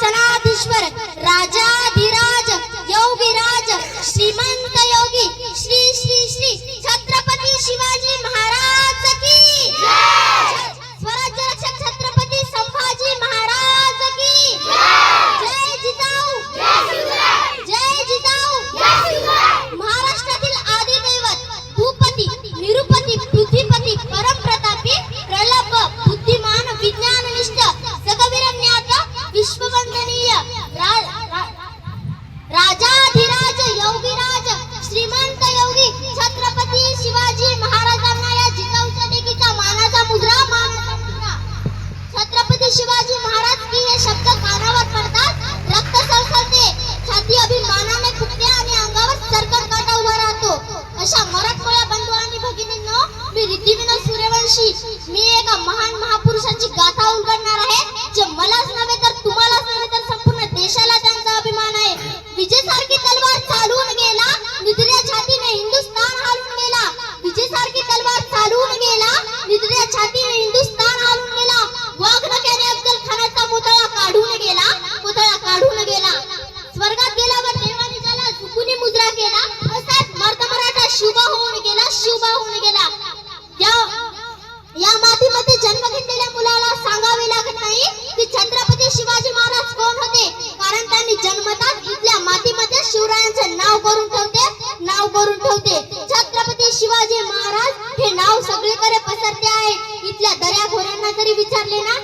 सनाधीश्वर राजाधिराज योगिराज श्रीमंत योगी मी एका महान महापुरुषांची गाथा उलगडणार आहे. जे मलाच नव्हे तर तुम्हालाच नव्हे तर संपूर्ण देशाला त्यांचा अभिमान आहे. विजेसारखी तलवार चालून गेला निधड्या छातीने हिंदुस्थान हालून गेला. विजेसारखी तलवार चालून गेला निधड्या छातीने हिंदुस्थान हालून गेला. वाघ नक्याने अफजल खानाचा पुतळा काढून गेला पुतळा काढून गेला. स्वर्गात गेल्यावर देवाने ज्याला झुकुनी मुद्रा केला तसाच मर्द मराठा शिवबा होऊन गेला शिवबा होऊन आहे इथल्या दर्याखोऱ्यांना जरी विचारले ना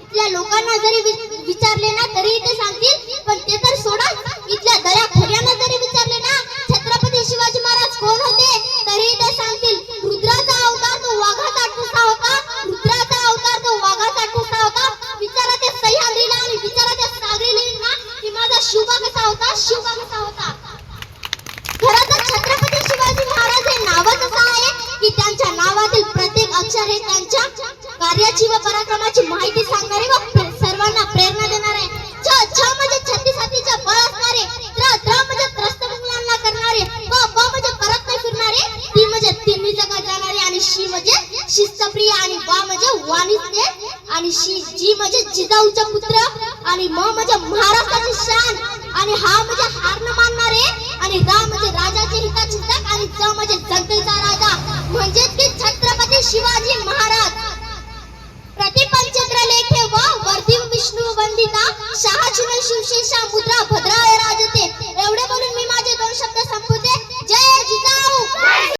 इथल्या लोकांना जरी विचारले ना तरी ते सांगतील. पण ते तर सोडा. इथल्या दर्याखोऱ्यांना जरी विचारले ना छत्रपती शिवाजी महाराज कोण होते? तरी ते सांगतील रुद्राचा अवतार तो वाघाचा ठुसा होता. रुद्राचा अवतार तो वाघाचा ठुसा होता. विचारा त्या सह्याद्रीला आणि विचारा त्या सागरीला की माझा शिवबा कसा होता? शिवबा कसा होता? खरं तर छत्रपती शिवाजी महाराज हे नावच कार्याची व पराक्रमाची माहिती सांगणारे व सर्वांना प्रेरणा देणारे. छ छ म्हणजे छत्तीस हातीचं बळ असणारे त्र त्र म्हणजे त्रस्त मुलांना करणारे प प म्हणजे परत नाही फिरणारे ती म्हणजे तिन्ही जगात जाणारे आणि शी म्हणजे शिस्तप्रिय आणि वा म्हणजे वाणिज्य आणि शी जी म्हणजे जिजाऊचा पुत्र आणि म म्हणजे महाराष्ट्राची शान आणि हा म्हणजे हार न मानणारे आणि रा म्हणजे राजाचे